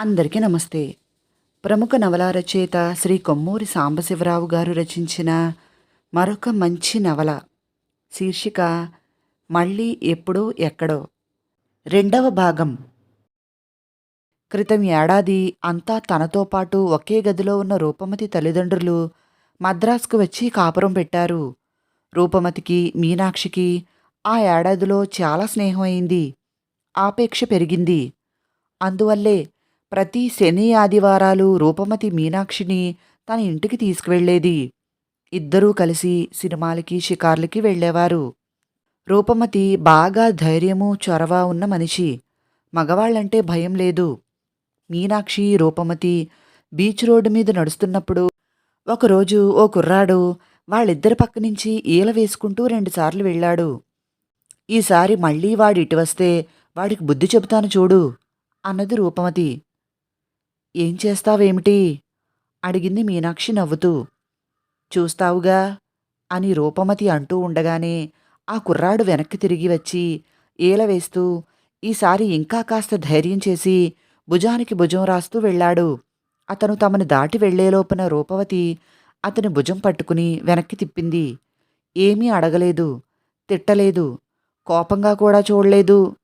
అందరికీ నమస్తే. ప్రముఖ నవల రచయిత శ్రీ కొమ్మూరి సాంబశివరావు గారు రచించిన మరొక మంచి నవల శీర్షిక మళ్ళీ ఎప్పుడో ఎక్కడో. రెండవ భాగం. క్రితం ఏడాది అంతా తనతో పాటు ఒకే గదిలో ఉన్న రూపమతి తల్లిదండ్రులు మద్రాసుకు వచ్చి కాపురం పెట్టారు. రూపమతికి మీనాక్షికి ఆ ఏడాదిలో చాలా స్నేహం అయింది. ఆపేక్ష పెరిగింది. అందువల్లే ప్రతి శని ఆదివారాలు రూపమతి మీనాక్షిని తన ఇంటికి తీసుకువెళ్ళేది. ఇద్దరూ కలిసి సినిమాలకి షికార్లకి వెళ్ళేవారు. రూపమతి బాగా ధైర్యము చొరవ ఉన్న మనిషి. మగవాళ్ళంటే భయం లేదు. మీనాక్షి రూపమతి బీచ్ రోడ్డు మీద నడుస్తున్నప్పుడు ఒకరోజు ఓ కుర్రాడు వాళ్ళిద్దరి పక్క నుంచి ఈల వేసుకుంటూ రెండుసార్లు వెళ్ళాడు. ఈసారి మళ్ళీ వాడు ఇటు వస్తే వాడికి బుద్ధి చెబుతాను చూడు అన్నది రూపమతి. ఏం చేస్తావేమిటి? అడిగింది మీనాక్షి నవ్వుతూ. చూస్తావుగా అని రూపమతి అంటూ ఉండగానే ఆ కుర్రాడు వెనక్కి తిరిగి వచ్చి ఏలవేస్తూ ఈసారి ఇంకా కాస్త ధైర్యం చేసి భుజానికి భుజం రాస్తూ వెళ్ళాడు. అతను తమను దాటి వెళ్ళేలోపున రూపవతి అతని భుజం పట్టుకుని వెనక్కి తిప్పింది. ఏమీ అడగలేదు తిట్టలేదు కోపంగా కూడా చూడలేదు.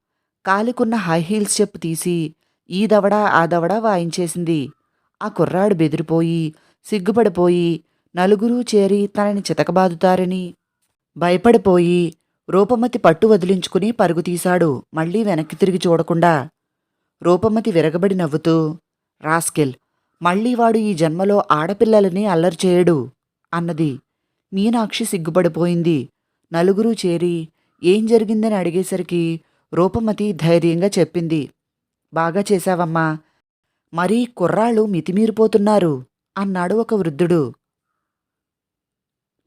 కాలికున్న హై హీల్స్ చెప్పు తీసి ఈ దవడ ఆ దవడ వాయించేసింది. ఆ కుర్రాడు బెదిరిపోయి సిగ్గుపడిపోయి నలుగురూ చేరి తనని చితకబాదుతారని. భయపడిపోయి రూపమతి పట్టు వదిలించుకుని పరుగు తీశాడు. మళ్ళీ వెనక్కి తిరిగి చూడకుండా రూపమతి విరగబడి నవ్వుతూ రాస్కెల్ మళ్ళీ వాడు ఈ జన్మలో ఆడపిల్లలని అల్లరి చేయడు అన్నది. మీనాక్షి సిగ్గుపడిపోయింది. నలుగురూ చేరి ఏం జరిగిందని అడిగేసరికి రూపమతి ధైర్యంగా చెప్పింది. బాగా చేశావమ్మా. మరీ కుర్రాళ్ళు మితిమీరిపోతున్నారు అన్నాడు ఒక వృద్ధుడు.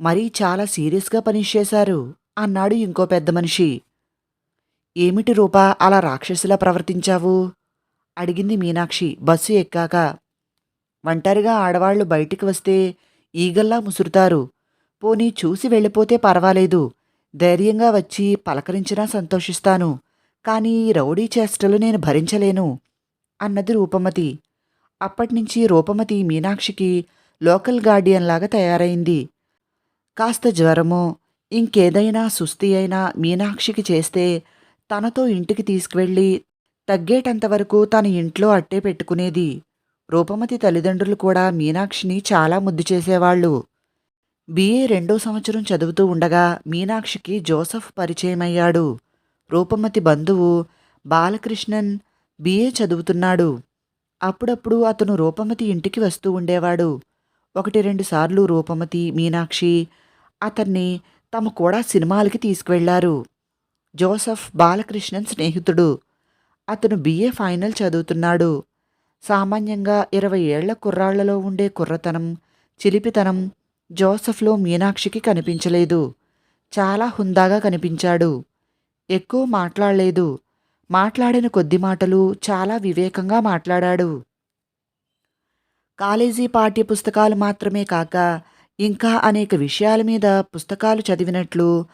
మరీ చాలా సీరియస్గా పనిచేశారు అన్నాడు ఇంకో పెద్ద మనిషి. ఏమిటి రూపా అలా రాక్షసిలా ప్రవర్తించావు? అడిగింది మీనాక్షి బస్సు ఎక్కాక. ఒంటరిగా ఆడవాళ్ళు బయటికి వస్తే ఈగల్లా ముసురుతారు. పోనీ చూసి వెళ్ళిపోతే పర్వాలేదు. ధైర్యంగా వచ్చి పలకరించినా సంతోషిస్తాను. కానీ ఈ రౌడీ చేష్టలు నేను భరించలేను అన్నది రూపమతి. అప్పటినుంచి రూపమతి మీనాక్షికి లోకల్ గార్డియన్ లాగా తయారైంది. కాస్త జ్వరమో ఇంకేదైనా సుస్థి అయినా మీనాక్షికి చేస్తే తనతో ఇంటికి తీసుకువెళ్ళి తగ్గేటంతవరకు తన ఇంట్లో అట్టే పెట్టుకునేది. రూపమతి తల్లిదండ్రులు కూడా మీనాక్షిని చాలా ముద్దు చేసేవాళ్ళు. బిఏ రెండో సంవత్సరం చదువుతూ ఉండగా మీనాక్షికి జోసఫ్ పరిచయమయ్యాడు. రూపమతి బంధువు బాలకృష్ణన్ బిఏ చదువుతున్నాడు. అప్పుడప్పుడు అతను రూపమతి ఇంటికి వస్తూ ఉండేవాడు. ఒకటి రెండు సార్లు రూపమతి మీనాక్షి అతన్ని తమ కూడా సినిమాలకి తీసుకువెళ్ళారు. జోసఫ్ బాలకృష్ణన్ స్నేహితుడు. అతను బిఏ ఫైనల్ చదువుతున్నాడు. సామాన్యంగా ఇరవై ఏళ్ళ కుర్రాళ్ళలో ఉండే కుర్రతనం చిలిపితనం జోసఫ్లో మీనాక్షికి కనిపించలేదు. చాలా హుందాగా కనిపించాడు. ఎక్కువ మాట్లాడలేదు. మాట్లాడిన కొద్ది మాటలు చాలా వివేకంగా మాట్లాడాడు. కాలేజీ పాఠ్య పుస్తకాలు మాత్రమే కాక ఇంకా అనేక విషయాల మీద పుస్తకాలు చదివినట్లు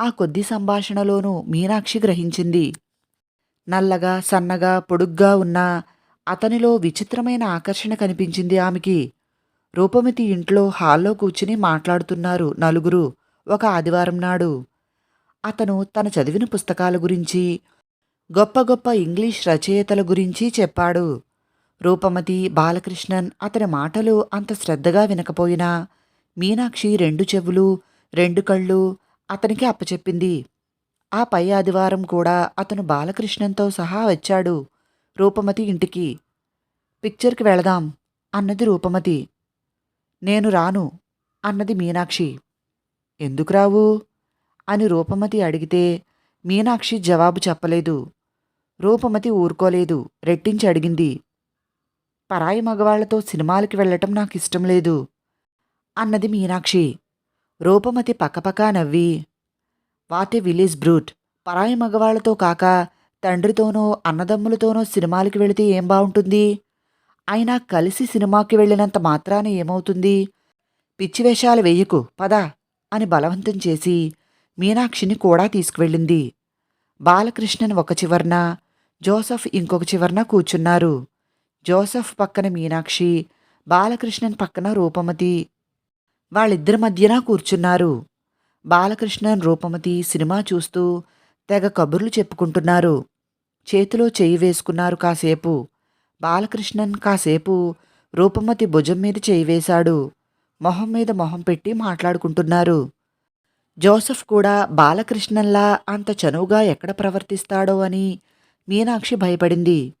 ఆ కొద్ది సంభాషణలోనూ మీనాక్షి గ్రహించింది. నల్లగా సన్నగా పొడుగ్గా ఉన్న అతనిలో విచిత్రమైన ఆకర్షణ కనిపించింది ఆమెకి. రూపమితి ఇంట్లో హాల్లో కూర్చుని మాట్లాడుతున్నారు నలుగురు ఒక ఆదివారం నాడు. అతను తన చదివిన పుస్తకాల గురించి గొప్ప గొప్ప ఇంగ్లీష్ రచయితల గురించి చెప్పాడు. రూపమతి బాలకృష్ణన్ అతని మాటలు అంత శ్రద్ధగా వినకపోయినా మీనాక్షి రెండు చెవులు రెండు కళ్ళు అతనికి అప్పచెప్పింది. ఆ పై ఆదివారం కూడా అతను బాలకృష్ణన్తో సహా వచ్చాడు రూపమతి ఇంటికి. పిక్చర్కి వెళదాం అన్నది రూపమతి. నేను రాను అన్నది మీనాక్షి. ఎందుకు రావు? అని రూపమతి అడిగితే మీనాక్షి జవాబు చెప్పలేదు. రూపమతి ఊరుకోలేదు. రెట్టించి అడిగింది పరాయి మగవాళ్ళతో సినిమాలకి వెళ్ళటం నాకు ఇష్టం లేదు అన్నది మీనాక్షి. రూపమతి పక్కపక్కా నవ్వి వాటే విలేజ్ బ్రూట్! పరాయి మగవాళ్ళతో కాక తండ్రితోనో అన్నదమ్ములతోనో సినిమాలకి వెళితే ఏం బావుంటుంది? అయినా కలిసి సినిమాకి వెళ్ళినంత మాత్రాన ఏమవుతుంది? పిచ్చివేషాలు వెయ్యకు పద అని బలవంతం చేసి మీనాక్షిని కూడా తీసుకువెళ్ళింది. బాలకృష్ణన్ ఒక చివర్న జోసఫ్ ఇంకొక చివర్న కూర్చున్నారు. జోసెఫ్ పక్కన మీనాక్షి బాలకృష్ణన్ పక్కన రూపమతి. వాళ్ళిద్దరి మధ్యన కూర్చున్నారు. బాలకృష్ణన్ రూపమతి సినిమా చూస్తూ తెగ కబుర్లు చెప్పుకుంటున్నారు. చేతిలో చేయి వేసుకున్నారు కాసేపు. బాలకృష్ణన్ కాసేపు రూపమతి భుజం మీద చేయి వేశాడు. మొహం మీద మొహం పెట్టి మాట్లాడుకుంటున్నారు. జోసెఫ్ కూడా బాలకృష్ణన్లా అంత చనువుగా ఎక్కడ ప్రవర్తిస్తాడో అని మీనాక్షి భయపడింది.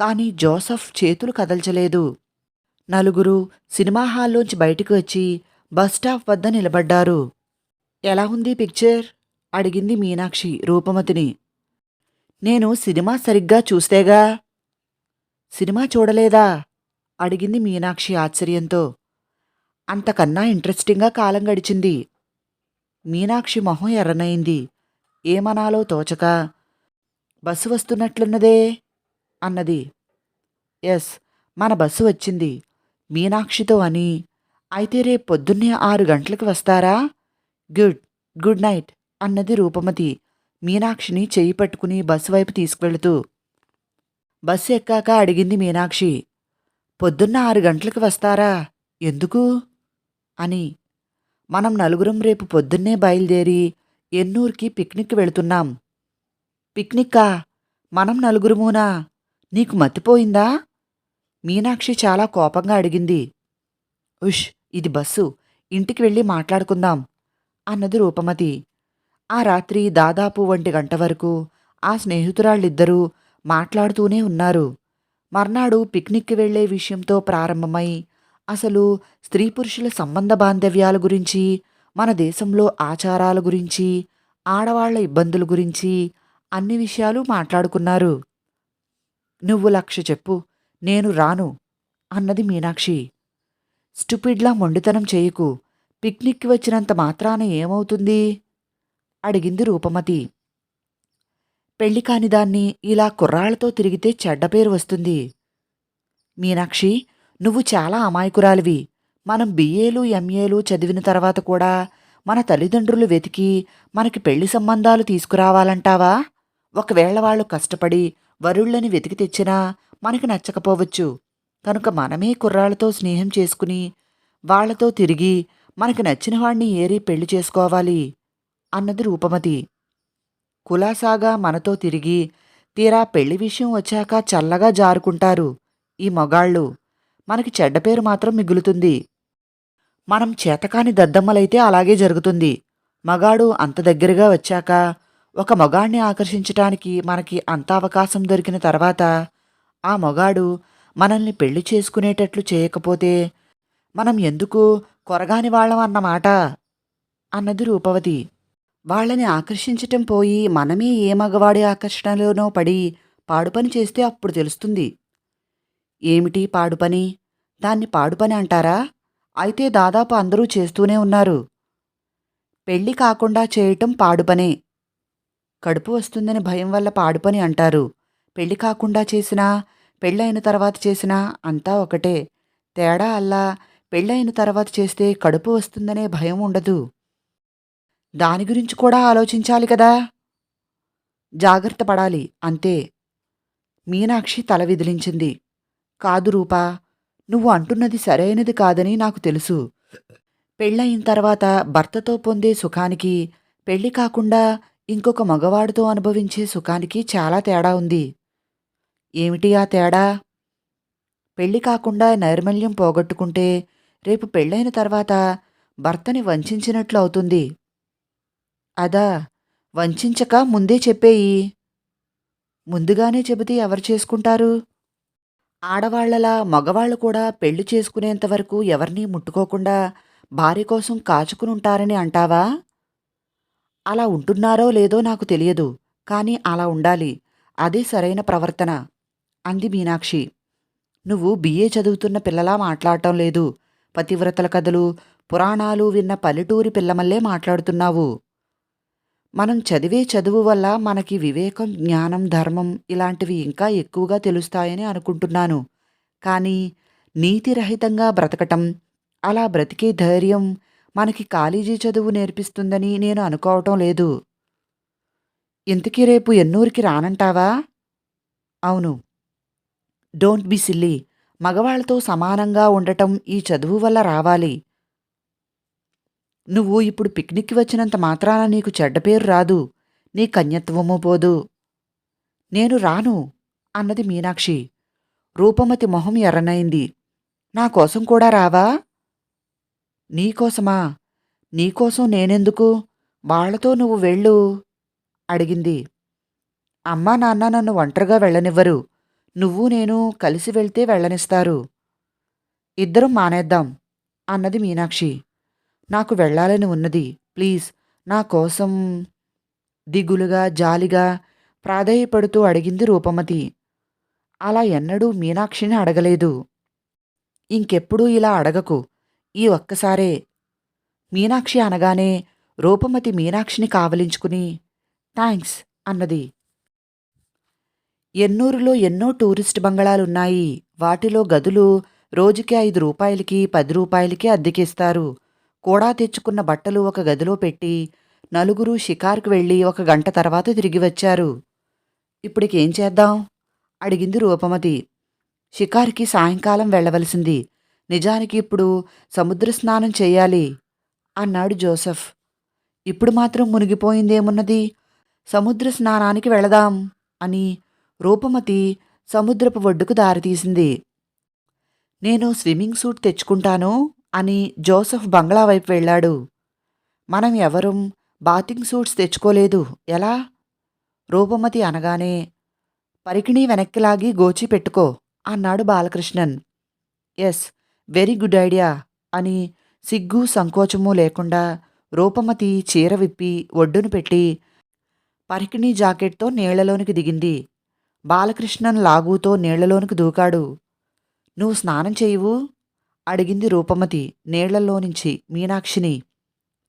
కానీ జోసెఫ్ చేతులు కదల్చలేదు. నలుగురు సినిమా హాల్లోంచి బయటికి వచ్చి బస్ స్టాప్ వద్ద నిలబడ్డారు. ఎలా ఉంది పిక్చర్? అడిగింది మీనాక్షి రూపమతిని. నేను సినిమా సరిగ్గా చూస్తేగా. సినిమా చూడలేదా? అడిగింది మీనాక్షి ఆశ్చర్యంతో. అంతకన్నా ఇంట్రెస్టింగ్గా కాలం గడిచింది. మీనాక్షి మొహం ఎర్రనైంది. ఏమనాలో తోచక. బస్సు వస్తున్నట్లున్నదే? అన్నది. ఎస్ మన బస్సు వచ్చింది. మీనాక్షితో అని. అయితే రేపు పొద్దున్నే ఆరు గంటలకు వస్తారా? గుడ్ గుడ్ నైట్ అన్నది రూపమతి. మీనాక్షిని చేయి పట్టుకుని బస్సు వైపు తీసుకువెళుతూ. బస్సు ఎక్కాక అడిగింది మీనాక్షి. పొద్దున్న ఆరు గంటలకు వస్తారా? ఎందుకు? అని. మనం నలుగురం రేపు పొద్దున్నే బయలుదేరి ఎన్నూర్కి పిక్నిక్ వెళుతున్నాం. పిక్నిక్కా? మనం నలుగురుమూనా? నీకు మతిపోయిందా? మీనాక్షి చాలా కోపంగా అడిగింది. ఉష్ ఇది బస్సు. ఇంటికి వెళ్ళి మాట్లాడుకుందాం అన్నది రూపమతి. ఆ రాత్రి దాదాపు ఒంటి గంట వరకు ఆ స్నేహితురాళ్ళిద్దరూ మాట్లాడుతూనే ఉన్నారు. మర్నాడు పిక్నిక్కి వెళ్ళే విషయంతో ప్రారంభమై అసలు స్త్రీ పురుషుల సంబంధ బాంధవ్యాల గురించి మన దేశంలో ఆచారాల గురించి ఆడవాళ్ళ ఇబ్బందుల గురించి అన్ని విషయాలు మాట్లాడుకున్నారు. నువ్వు లక్ష చెప్పు నేను రాను అన్నది మీనాక్షి. స్టూపిడ్లా మొండితనం చేయకు పిక్నిక్కి వచ్చినంత మాత్రాన ఏమవుతుంది? అడిగింది రూపమతి. పెళ్ళి కాని దాన్ని ఇలా కుర్రాళ్ళతో తిరిగితే చెడ్డ పేరు వస్తుంది. మీనాక్షి నువ్వు చాలా అమాయకురాలివి. మనం బీఏలు ఎంఏలు చదివిన తర్వాత కూడా మన తల్లిదండ్రులు వెతికి మనకి పెళ్ళి సంబంధాలు తీసుకురావాలంటావా? ఒకవేళ వాళ్ళు కష్టపడి వరుళ్ళని వెతికి తెచ్చినా మనకి నచ్చకపోవచ్చు. కనుక మనమే కుర్రాళ్ళతో స్నేహం చేసుకుని వాళ్ళతో తిరిగి మనకి నచ్చిన వాణ్ణి ఏరి పెళ్ళి చేసుకోవాలి అన్నది రూపమతి. కులాసాగా మనతో తిరిగి తీరా పెళ్ళి విషయం వచ్చాక చల్లగా జారుకుంటారు ఈ మొగాళ్ళు. మనకి చెడ్డ పేరు మాత్రం మిగులుతుంది. మనం చేతకాని దద్దమ్మలైతే అలాగే జరుగుతుంది. మగాడు అంత దగ్గరగా వచ్చాక ఒక మగాణ్ణి ఆకర్షించటానికి మనకి అంత అవకాశం దొరికిన తర్వాత ఆ మగాడు మనల్ని పెళ్ళి చేసుకునేటట్లు చేయకపోతే మనం ఎందుకు కొరగాని వాళ్ళం అన్నమాట? అన్నది రూపవతి. వాళ్ళని ఆకర్షించటం పోయి మనమే ఏ మగవాడి ఆకర్షణలోనో పడి పాడుపని చేస్తే అప్పుడు తెలుస్తుంది. ఏమిటి పాడుపని దాన్ని పాడుపని అంటారా? అయితే దాదాపు అందరూ చేస్తూనే ఉన్నారు. పెళ్ళి కాకుండా చేయటం పాడుపనే కడుపు వస్తుందని భయం వల్ల పాడుపని అంటారు. పెళ్ళి కాకుండా చేసినా పెళ్ళైన తర్వాత చేసినా అంతా ఒకటే. తేడా అల్లా పెళ్ళైన తర్వాత చేస్తే కడుపు వస్తుందనే భయం ఉండదు. దాని గురించి కూడా ఆలోచించాలి కదా? జాగ్రత్త పడాలి అంతే. మీనాక్షి తల విదిలించింది. కాదు రూపా నువ్వు అంటున్నది సరైనది కాదని నాకు తెలుసు. పెళ్ళయిన తర్వాత భర్తతో పొందే సుఖానికి పెళ్ళి కాకుండా ఇంకొక మగవాడితో అనుభవించే సుఖానికి చాలా తేడా ఉంది. ఏమిటి ఆ తేడా? పెళ్ళి కాకుండా నైర్మల్యం పోగొట్టుకుంటే రేపు పెళ్ళైన తర్వాత భర్తని వంచినట్లు అవుతుంది. అదా వంచక ముందే చెప్పేయి. ముందుగానే చెబితే ఎవరు చేసుకుంటారు? ఆడవాళ్ళలా మగవాళ్ళు కూడా పెళ్ళి చేసుకునేంతవరకు ఎవరినీ ముట్టుకోకుండా భార్య కోసం కాచుకునుంటారని అంటావా? అలా ఉంటున్నారో లేదో నాకు తెలియదు కానీ అలా ఉండాలి. అదే సరైన ప్రవర్తన అంది మీనాక్షి. నువ్వు బిఏ చదువుతున్న పిల్లలా మాట్లాడటం లేదు. పతివ్రతల కథలు పురాణాలు విన్న పల్లెటూరి పిల్లమల్లే మాట్లాడుతున్నావు. మనం చదివే చదువు వల్ల మనకి వివేకం జ్ఞానం ధర్మం ఇలాంటివి ఇంకా ఎక్కువగా తెలుస్తాయని అనుకుంటున్నాను. కానీ నీతిరహితంగా బ్రతకటం అలా బ్రతికే ధైర్యం మనకి కాలేజీ చదువు నేర్పిస్తుందని నేను అనుకోవటం లేదు. ఇంతకీ రేపు ఎన్నూరికి రానంటావా? అవును. Don't be silly. మగవాళ్ళతో సమానంగా ఉండటం ఈ చదువు వల్ల రావాలి. నువ్వు ఇప్పుడు పిక్నిక్కి వచ్చినంత మాత్రాన నీకు చెడ్డ పేరు రాదు. నీ కన్యత్వము పోదు. నేను రాను అన్నది మీనాక్షి. రూపమతి మొహం ఎర్రనైంది. నా కోసం కూడా రావా? నీకోసమా నీకోసం నేనెందుకు? వాళ్ళతో నువ్వు వెళ్ళు అడిగింది. అమ్మా నాన్న నన్ను ఒంటరిగా వెళ్ళనివ్వరు. నువ్వు నేను కలిసి వెళ్తే వెళ్ళనిస్తారు. ఇద్దరం మానేద్దాం అన్నది మీనాక్షి. నాకు వెళ్ళాలని ఉన్నది. ప్లీజ్ నా కోసం దిగులుగా జాలిగా ప్రాధేయపడుతూ అడిగింది రూపమతి. అలా ఎన్నడూ మీనాక్షిని అడగలేదు. ఇంకెప్పుడూ ఇలా అడగకు. ఈ ఒక్కసారే. మీనాక్షి అనగానే రూపమతి మీనాక్షిని కావలించుకుని థ్యాంక్స్ అన్నది. ఎన్నూరులో ఎన్నో టూరిస్ట్ బంగళాలున్నాయి. వాటిలో గదులు రోజుకి ఐదు రూపాయలకి పది రూపాయలకి అద్దెకిస్తారు. కూడా తెచ్చుకున్న బట్టలు ఒక గదిలో పెట్టి నలుగురు షికార్కు వెళ్ళి ఒక గంట తర్వాత తిరిగి వచ్చారు. ఇప్పటికేం చేద్దాం? అడిగింది రూపమతి. షికార్కి సాయంకాలం వెళ్ళవలసింది. నిజానికి ఇప్పుడు సముద్ర స్నానం చేయాలి అన్నాడు జోసెఫ్. ఇప్పుడు మాత్రం మునిగిపోయిందేమున్నది? సముద్ర స్నానానికి వెళదాం అని రూపమతి సముద్రపు ఒడ్డుకు దారితీసింది. నేను స్విమ్మింగ్ సూట్ తెచ్చుకుంటాను అని జోసెఫ్ బంగ్లా వైపు వెళ్ళాడు. మనం ఎవరం బాతింగ్ సూట్స్ తెచ్చుకోలేదు. ఎలా? రూపమతి అనగానే పరికిణీ వెనక్కిలాగి గోచి పెట్టుకో అన్నాడు Balakrishnan. Yes very good idea అని సిగ్గు సంకోచము లేకుండా రూపమతి చీర విప్పి ఒడ్డును పెట్టి పరికిణీ జాకెట్తో నీళ్ళలోనికి దిగింది. బాలకృష్ణన్ లాగుతో నీళ్ళలోనికి దూకాడు. నువ్వు స్నానం చేయవు అడిగింది రూపమతి. నీళ్ళలోనుంచి మీనాక్షిని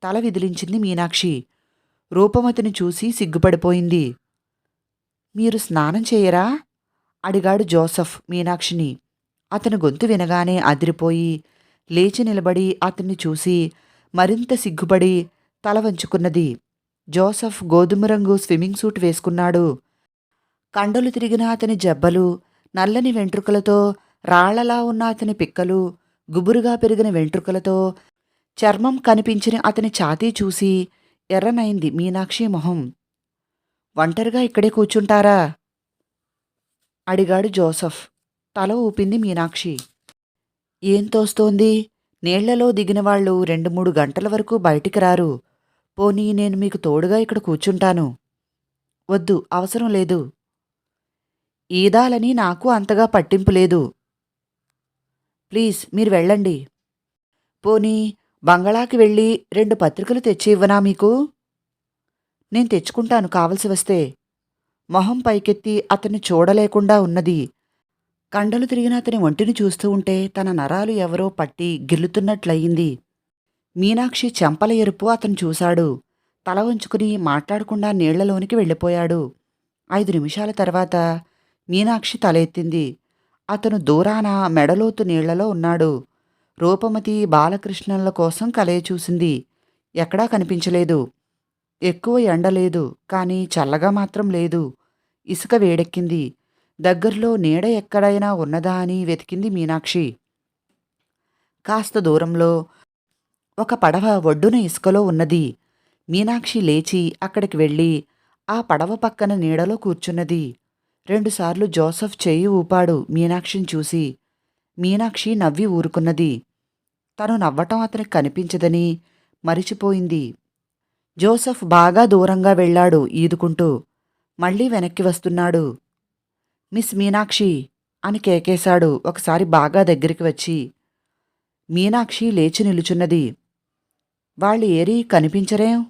తల విదిలించింది మీనాక్షి. రూపమతిని చూసి సిగ్గుపడిపోయింది. మీరు స్నానం చేయరా? అడిగాడు జోసఫ్ మీనాక్షిని. అతని గొంతు వినగానే అదిరిపోయి లేచి నిలబడి అతన్ని చూసి మరింత సిగ్గుపడి తల వంచుకున్నది. జోసఫ్ గోధుమ రంగు స్విమ్మింగ్ సూట్ వేసుకున్నాడు. కండలు తిరిగిన అతని జబ్బలు నల్లని వెంట్రుకలతో రాళ్ళలా ఉన్న అతని పిక్కలు గుబురుగా పెరిగిన వెంట్రుకలతో చర్మం కనిపించిన అతని ఛాతీ చూసి ఎర్రనైంది మీనాక్షి మొహం. ఒంటరిగా ఇక్కడే కూర్చుంటారా? అడిగాడు జోసఫ్. తల ఊపింది మీనాక్షి. ఏం తోస్తోంది? నీళ్ళలో దిగిన వాళ్ళు రెండు మూడు గంటల వరకు బయటికి రారు. పోనీ నేను మీకు తోడుగా ఇక్కడ కూర్చుంటాను. వద్దు అవసరం లేదు. ఈదాలని నాకు అంతగా పట్టింపు లేదు. ప్లీజ్ మీరు వెళ్ళండి. పోనీ బంగళాకి వెళ్ళి రెండు పత్రికలు తెచ్చి ఇవ్వనా మీకు? నేను తెచ్చుకుంటాను కావలసి వస్తే. మొహం పైకెత్తి అతన్ని చూడలేకుండా ఉన్నది. కండలు తిరిగిన అతని ఒంటిని చూస్తూ ఉంటే తన నరాలు ఎవరో పట్టి గిల్లుతున్నట్లయింది. మీనాక్షి చెంపల ఎరుపు అతను చూశాడు. తల వంచుకుని మాట్లాడకుండా నీళ్ళలోనికి వెళ్ళిపోయాడు. ఐదు నిమిషాల తర్వాత మీనాక్షి తల ఎత్తింది అతను దూరాన మెడలోతు నీళ్ళలో ఉన్నాడు. రూపమతి బాలకృష్ణన్ల కోసం కలయ చూసింది. ఎక్కడా కనిపించలేదు. ఎక్కువ ఎండ లేదు కానీ చల్లగా మాత్రం లేదు. ఇసుక వేడెక్కింది. దగ్గరలో నీడ ఎక్కడైనా ఉన్నదా అని వెతికింది మీనాక్షి. కాస్త దూరంలో ఒక పడవ ఒడ్డున ఇసుకలో ఉన్నది. మీనాక్షి లేచి అక్కడికి వెళ్ళి ఆ పడవ పక్కన నీడలో కూర్చున్నది. రెండుసార్లు జోసఫ్ చెయ్యి ఊపాడు మీనాక్షిని చూసి. మీనాక్షి నవ్వి ఊరుకున్నది. తను నవ్వటం అతనికి కనిపించదని మరిచిపోయింది. జోసఫ్ బాగా దూరంగా వెళ్ళాడు ఈదుకుంటూ. మళ్ళీ వెనక్కి వస్తున్నాడు. మిస్ మీనాక్షి అని కేకేశాడు. ఒకసారి బాగా దగ్గరికి వచ్చి. మీనాక్షి లేచి నిలుచున్నది. వాళ్ళు ఏరీ కనిపించరేం?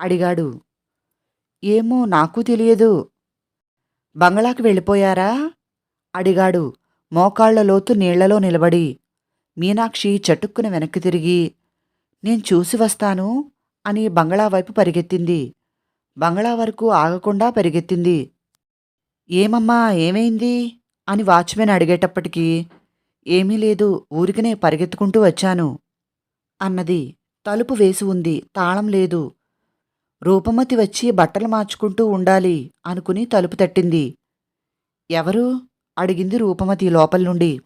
అడిగాడు. ఏమో నాకు తెలియదు. బంగళాకి వెళ్ళిపోయారా? అడిగాడు. మోకాళ్ళ లోతు నీళ్ళలో నిలబడి. మీనాక్షి చటుక్కున వెనక్కి తిరిగి నేను చూసి వస్తాను అని బంగళా వైపు పరిగెత్తింది. బంగళా వరకు ఆగకుండా పరిగెత్తింది. ఏమమ్మా ఏమైంది? అని వాచ్మెన్ అడిగేటప్పటికీ ఏమీ లేదు ఊరికనే పరిగెత్తుకుంటూ వచ్చాను అన్నది. తలుపు వేసి ఉంది. తాళం లేదు. రూపమతి వచ్చి బట్టలు మార్చుకుంటూ ఉండాలి అనుకుని తలుపు తట్టింది. ఎవరు? అడిగింది రూపమతి లోపల నుండి.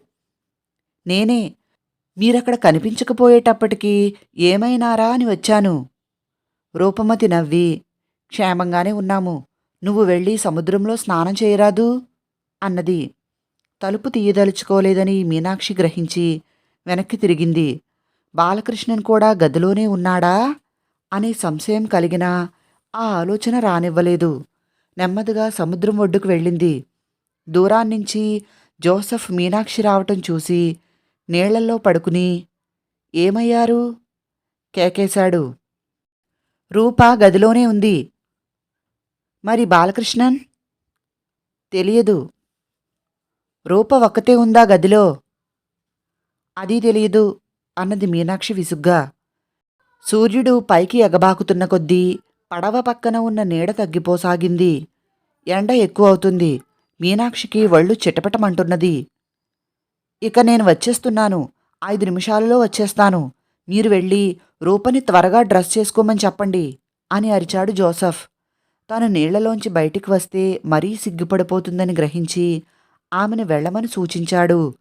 నేనే. మీరక్కడ కనిపించకపోయేటప్పటికీ ఏమైనారా అని వచ్చాను. రూపమతి నవ్వి. క్షేమంగానే ఉన్నాము. నువ్వు వెళ్ళి సముద్రంలో స్నానం చేయరాదు? అన్నది. తలుపు తీయదలుచుకోలేదని మీనాక్షి గ్రహించి వెనక్కి తిరిగింది. బాలకృష్ణన్ కూడా గదిలోనే ఉన్నాడా? అనే సంశయం కలిగినా ఆ ఆలోచన రానివ్వలేదు. నెమ్మదిగా సముద్రం ఒడ్డుకు వెళ్ళింది. దూరాన్నించి జోసెఫ్ మీనాక్షి రావటం చూసి నీళ్ళల్లో పడుకుని ఏమయ్యారు? కేకేశాడు. రూప గదిలోనే ఉంది. మరి బాలకృష్ణన్? తెలియదు. రూప ఒక్కతే ఉందా గదిలో? అది తెలియదు అన్నది మీనాక్షి విసుగ్గా. సూర్యుడు పైకి ఎగబాకుతున్న కొద్దీ పడవ పక్కన ఉన్న నీడ తగ్గిపోసాగింది. ఎండ ఎక్కువ అవుతుంది మీనాక్షికి వళ్ళు చిటపటమంటున్నది. ఇక నేను వచ్చేస్తున్నాను. ఐదు నిమిషాలలో వచ్చేస్తాను. మీరు వెళ్ళి రూపని త్వరగా డ్రెస్ చేసుకోమని చెప్పండి అని అరిచాడు జోసఫ్. తాను నీళ్ళలోంచి బయటికి వస్తే మరీ సిగ్గుపడిపోతుందని గ్రహించి ఆమెను వెళ్ళమని సూచించాడు.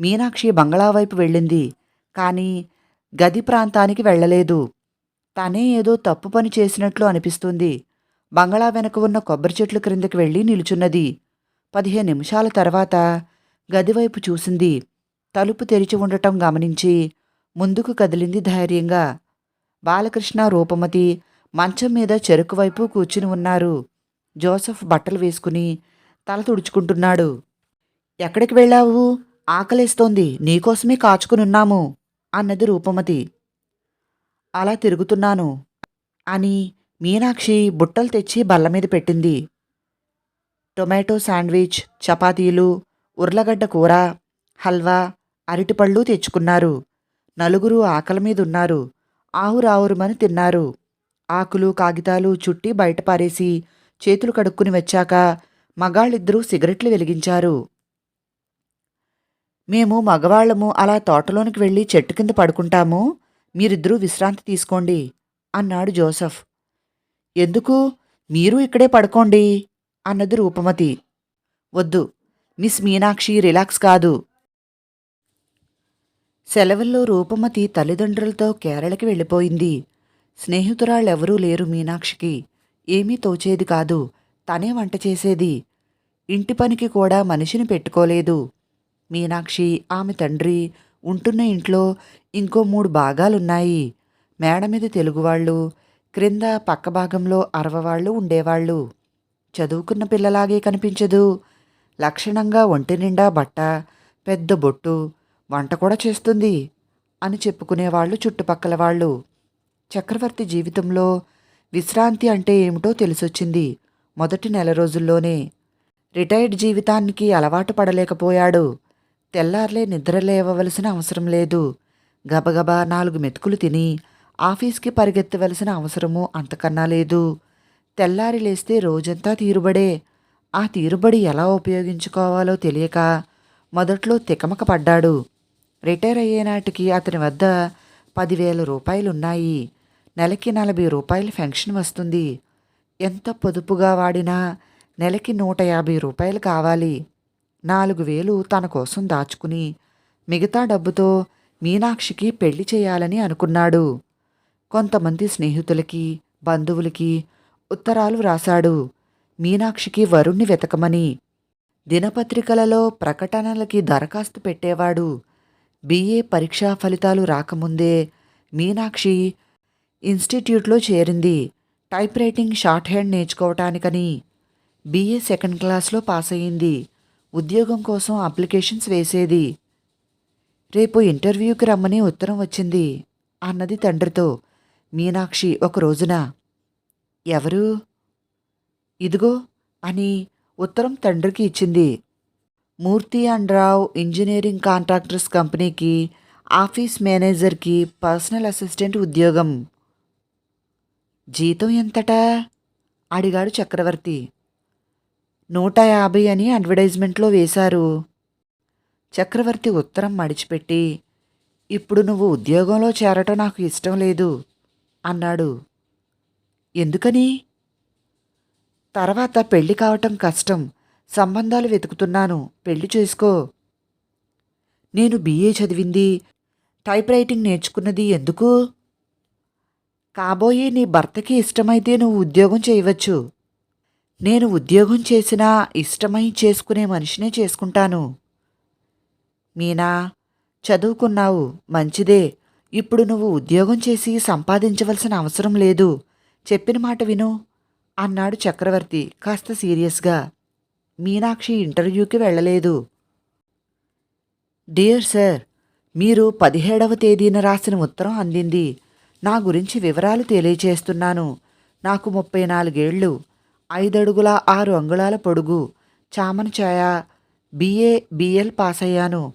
మీనాక్షి బంగళా వైపు వెళ్ళింది. కానీ గది ప్రాంతానికి వెళ్ళలేదు. తనే ఏదో తప్పు పని చేసినట్లు అనిపిస్తుంది. బంగళా వెనక ఉన్న కొబ్బరి చెట్లు క్రిందకి వెళ్ళి నిలుచున్నది. పదిహేను నిమిషాల తర్వాత గదివైపు చూసింది. తలుపు తెరిచి ఉండటం గమనించి ముందుకు కదిలింది ధైర్యంగా. బాలకృష్ణ రూపమతి మంచం మీద చెరుకు వైపు కూర్చుని ఉన్నారు. జోసఫ్ బట్టలు వేసుకుని తల తుడుచుకుంటున్నాడు. ఎక్కడికి వెళ్ళావు? ఆకలేస్తోంది. నీకోసమే కాచుకునున్నాము. అన్నది రూపమతి అలా తిరుగుతున్నాను అని మీనాక్షి బుట్టలు తెచ్చి బల్ల మీద పెట్టింది. టొమాటో శాండ్విచ్ చపాతీలు ఉర్లగడ్డ కూర హల్వా అరటిపళ్ళు తెచ్చుకున్నారు. నలుగురు ఆకలి మీదున్నారు ఆవురావురుమని తిన్నారు. ఆకులు కాగితాలు చుట్టి బయటపారేసి చేతులు కడుక్కుని వచ్చాక మగాళ్ళిద్దరూ సిగరెట్లు వెలిగించారు. మేము మగవాళ్ళము అలా తోటలోనికి వెళ్ళి చెట్టు కింద పడుకుంటాము. మీరిద్దరూ విశ్రాంతి తీసుకోండి అన్నాడు జోసఫ్. ఎందుకు? మీరు ఇక్కడే పడుకోండి అన్నది రూపమతి. వద్దు. మిస్ మీనాక్షి రిలాక్స్ కాదు. సెలవుల్లో రూపమతి తల్లిదండ్రులతో కేరళకి వెళ్ళిపోయింది. స్నేహితురాళ్ళెవరూ లేరు మీనాక్షికి. ఏమీ తోచేది కాదు. తనే వంట చేసేది. ఇంటి పనికి కూడా మనిషిని పెట్టుకోలేదు. మీనాక్షి ఆమె తండ్రి ఉంటున్న ఇంట్లో ఇంకో మూడు భాగాలున్నాయి. మేడ మీద తెలుగువాళ్ళు క్రింద పక్క భాగంలో అరవవాళ్ళు ఉండేవాళ్ళు. చదువుకున్న పిల్లలాగే కనిపించదు. లక్షణంగా ఒంటి నిండా బట్ట పెద్ద బొట్టు వంట కూడా చేస్తుంది అని చెప్పుకునేవాళ్ళు చుట్టుపక్కల వాళ్ళు. చక్రవర్తి జీవితంలో విశ్రాంతి అంటే ఏమిటో తెలిసొచ్చింది మొదటి నెల రోజుల్లోనే. రిటైర్డ్ జీవితానికి అలవాటు పడలేకపోయాడు. తెల్లార్లే నిద్రలేవవలసిన అవసరం లేదు. గబగబా నాలుగు మెతుకులు తిని ఆఫీస్కి పరిగెత్తవలసిన అవసరము అంతకన్నా లేదు. తెల్లారి లేస్తే రోజంతా తీరుబడే. ఆ తీరుబడి ఎలా ఉపయోగించుకోవాలో తెలియక మొదట్లో తికమక పడ్డాడు. రిటైర్ అయ్యేనాటికి అతని వద్ద పదివేల రూపాయలున్నాయి. నెలకి నలభై రూపాయల ఫెన్షన్ వస్తుంది. ఎంత పొదుపుగా వాడినా నెలకి నూట యాభై రూపాయలు కావాలి. నాలుగు వేలు తన కోసం దాచుకుని మిగతా డబ్బుతో మీనాక్షికి పెళ్ళి చేయాలని అనుకున్నాడు. కొంతమంది స్నేహితులకి బంధువులకి ఉత్తరాలు రాశాడు మీనాక్షికి వరుణ్ణి వెతకమని. దినపత్రికలలో ప్రకటనలకి దరఖాస్తు పెట్టేవాడు. బీఏ పరీక్షా ఫలితాలు రాకముందే మీనాక్షి ఇన్స్టిట్యూట్లో చేరింది టైప్ రైటింగ్ షార్ట్ హ్యాండ్ నేర్చుకోవటానికని. బీఏ సెకండ్ క్లాస్లో పాస్ అయ్యింది ఉద్యోగం కోసం అప్లికేషన్స్ వేసేది. రేపు ఇంటర్వ్యూకి రమ్మని ఉత్తరం వచ్చింది. అన్నది తండ్రితో మీనాక్షి ఒక రోజున. ఎవరు? ఇదిగో అని ఉత్తరం తండ్రికి ఇచ్చింది. Murthy and Rao engineering contractors కంపెనీకి ఆఫీస్ మేనేజర్కి పర్సనల్ అసిస్టెంట్ ఉద్యోగం. జీతం ఎంతటా? అడిగాడు చక్రవర్తి. నూట యాభై అని అడ్వర్టైజ్మెంట్లో వేశారు. చక్రవర్తి ఉత్తరం మడిచిపెట్టి ఇప్పుడు నువ్వు ఉద్యోగంలో చేరటం నాకు ఇష్టం లేదు అన్నాడు. ఎందుకని? తర్వాత పెళ్ళి కావటం కష్టం. సంబంధాలు వెతుకుతున్నాను. పెళ్ళి చేసుకో. నేను బీఏ చదివింది. టైప్ రైటింగ్ నేర్చుకున్నది ఎందుకు? కాబోయే నీ భర్తకి ఇష్టమైతే నువ్వు ఉద్యోగం చేయవచ్చు. నేను ఉద్యోగం చేసినా ఇష్టమై చేసుకునే మనిషినే చేసుకుంటాను. మీనా చదువుకున్నావు మంచిదే. ఇప్పుడు నువ్వు ఉద్యోగం చేసి సంపాదించవలసిన అవసరం లేదు. చెప్పిన మాట విను అన్నాడు చక్రవర్తి కాస్త సీరియస్గా. మీనాక్షి ఇంటర్వ్యూకి వెళ్ళలేదు. డియర్ సార్ మీరు పదిహేడవ తేదీన రాసిన ఉత్తరం అందింది. నా గురించి వివరాలు తెలియచేస్తున్నాను. నాకు ముప్పై నాలుగేళ్ళు. ఐదడుగుల ఆరు అంగుళాల పొడుగు చామను ఛాయ బిఏ బిఎల్ పాస్ అయ్యాను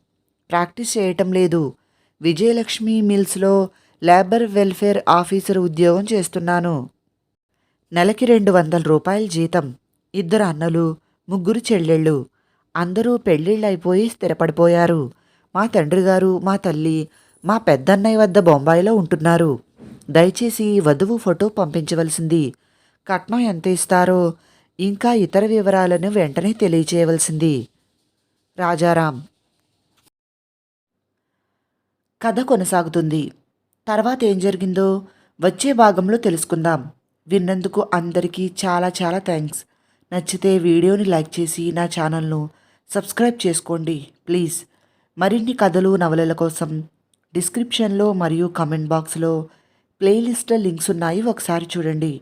ప్రాక్టీస్ చేయటం లేదు. విజయలక్ష్మి మిల్స్లో లేబర్ వెల్ఫేర్ ఆఫీసర్ ఉద్యోగం చేస్తున్నాను. నెలకి రెండు వందల రూపాయల జీతం. ఇద్దరు అన్నలు ముగ్గురు చెల్లెళ్ళు. అందరూ పెళ్ళిళ్ళైపోయి స్థిరపడిపోయారు. మా తండ్రి గారు మా తల్లి మా పెద్దన్నయ్య వద్ద బొంబాయిలో ఉంటున్నారు. దయచేసి వధువు ఫోటో పంపించవలసింది. కట్నం ఎంత ఇస్తారో ఇంకా ఇతర వివరాలను వెంటనే తెలియచేయవలసింది. రాజారాం. కథ కొనసాగుతుంది. తర్వాత ఏం జరిగిందో వచ్చే భాగంలో తెలుసుకుందాం. విన్నందుకు అందరికీ చాలా చాలా థ్యాంక్స్. నచ్చితే వీడియోని లైక్ చేసి నా ఛానల్ను సబ్స్క్రైబ్ చేసుకోండి ప్లీజ్. మరిన్ని కథలు నవలల కోసం డిస్క్రిప్షన్లో మరియు కమెంట్ బాక్స్లో ప్లేలిస్ట్లో లింక్స్ ఉన్నాయి ఒకసారి చూడండి.